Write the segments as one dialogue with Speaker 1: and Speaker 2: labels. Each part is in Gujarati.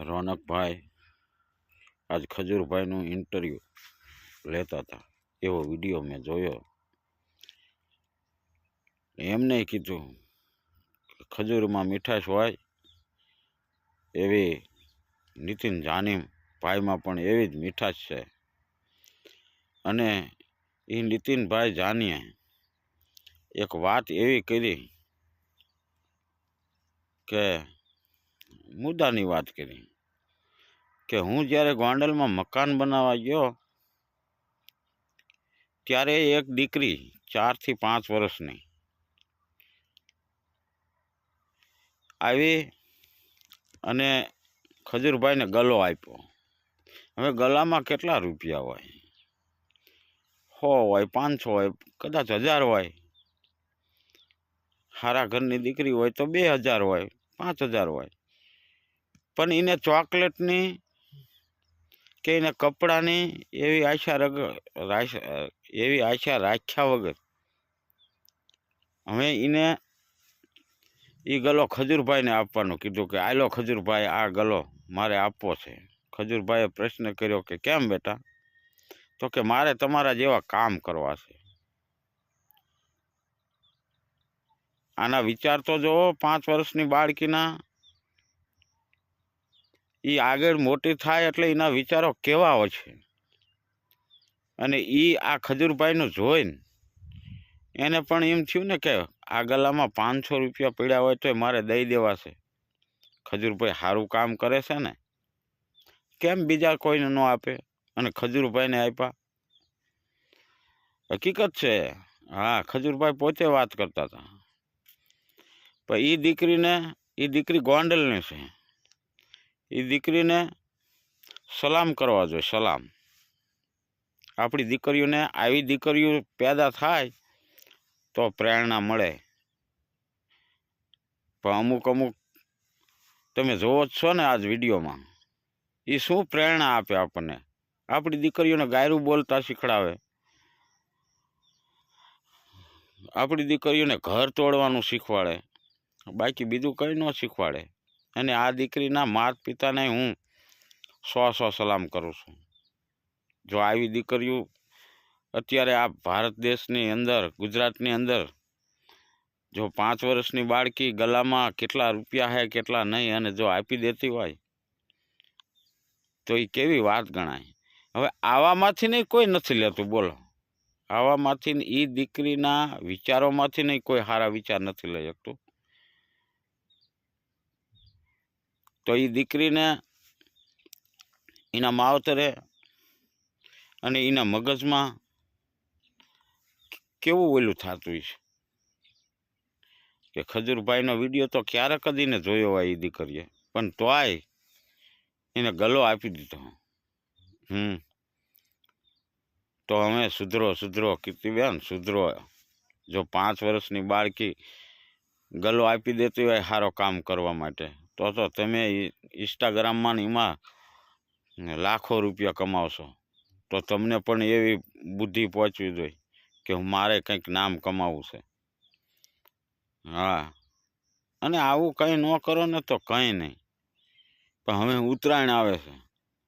Speaker 1: રોનકભાઈ આજ ખજૂરભાઈનું ઇન્ટરવ્યૂ લેતા હતા. એવો વીડિયો મેં જોયો. એમને કીધું, ખજૂરમાં મીઠાશ હોય એવી નીતિન જાનીમ ભાઈમાં પણ એવી જ મીઠાશ છે. અને એ નીતિનભાઈ જાનીએ એક વાત એવી કરી કે મુદ્દાની વાત કરી કે હું જ્યારે ગોંડલમાં મકાન બનાવવા ગયો, ત્યારે એક દીકરી ચારથી પાંચ વર્ષની આવી અને ખજૂરભાઈને ગલો આપ્યો. હવે ગલામાં કેટલા રૂપિયા હોય? સો હોય, પાંચસો હોય, કદાચ હજાર હોય. સારા ઘરની દીકરી હોય તો બે હજાર હોય, પાંચ હજાર હોય. પણ એને ચોકલેટની કે એને કપડાની એવી આશા રગ એવી આશા રાખ્યા વગર. હવે એને એ ગલો ખજૂરભાઈને આપવાનું, કીધું કે આલો ખજૂરભાઈ, આ ગલો મારે આપવો છે. ખજૂરભાઈએ પ્રશ્ન કર્યો કે, કેમ બેટા? તો કે મારે તમારા જેવા કામ કરવા છે. આના વિચાર તો જુઓ પાંચ વર્ષની બાળકીના એ આગળ મોટી થાય એટલે એના વિચારો કેવા હોય છે? અને એ આ ખજૂરભાઈનું જોઈને એને પણ એમ થયું ને કે આ ગલામાં પાંચસો રૂપિયા પડ્યા હોય તો મારે દઈ દેવા છે. ખજૂરભાઈ સારું કામ કરે છે ને. કેમ બીજા કોઈને ન આપે અને ખજૂરભાઈને આપ્યા? હકીકત છે, હા, ખજૂરભાઈ પોતે વાત કરતા હતા. પણ એ દીકરીને એ દીકરી ગોંડલની છે. એ દીકરીને સલામ કરવા જોઈએ, સલામ. આપણી દીકરીઓને આવી દીકરીઓ પેદા થાય તો પ્રેરણા મળે. પણ અમુક અમુક તમે જોવો જ છો ને આજ વિડીયોમાં એ શું પ્રેરણા આપે આપણને? આપણી દીકરીઓને ગાયરું બોલતા શીખડાવે. આપણી દીકરીઓને ઘર તોડવાનું શીખવાડે. બાકી બીજું કંઈ ન શીખવાડે. અને આ દીકરીના માતા પિતાને હું સો સો સલામ કરું છું. જો આવી દીકરીઓ અત્યારે આ ભારત દેશની અંદર, ગુજરાતની અંદર, જો પાંચ વર્ષની બાળકી ગલામાં કેટલા રૂપિયા છે કેટલા નહીં, અને જો આપી દેતી હોય, તો એ કેવી વાત ગણાય? હવે આવામાંથી નહીં કોઈ નથી લેતું, બોલો. આવામાંથી એ દીકરીના વિચારોમાંથી નહીં કોઈ સારા વિચાર નથી લઈ શકતું. તો એ દીકરીને એના માવતરે અને એના મગજમાં કેવું ઓલું થતું હોય છે કે ખજૂરભાઈનો વીડિયો તો ક્યારેક જ એને જોયો હોય એ દીકરીએ. પણ તોય એને ગલો આપી દીધો. હમ. તો અમે સુધરો સુધરો કીર્તિબેન સુધરો. જો પાંચ વર્ષની બાળકી ગલો આપી દેતી હોય સારો કામ કરવા માટે. તો તો તમે ઇન્સ્ટાગ્રામમાં એમાં લાખો રૂપિયા કમાવશો. તો તમને પણ એવી બુદ્ધિ પહોંચવી જોઈએ કે મારે કંઈક નામ કમાવવું છે. હા. અને આવું કંઈ ન કરો ને તો કંઈ નહીં. પણ હવે ઉત્તરાયણ આવે છે.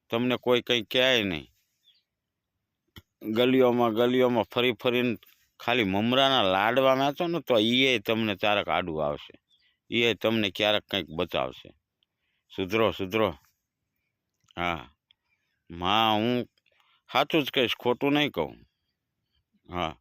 Speaker 1: તમને કોઈ કંઈ કહેવાય નહીં. ગલીઓમાં ગલીઓમાં ફરી ફરીને ખાલી મમરાના લાડવા વાંચો ને તો એ તમને ચારક આડું આવશે. એ તમને ક્યારેક કંઈક બચાવશે સુધરો સુધરો. હા. માં, હું સાચું જ કહીશ, ખોટું નહીં કહું. હા.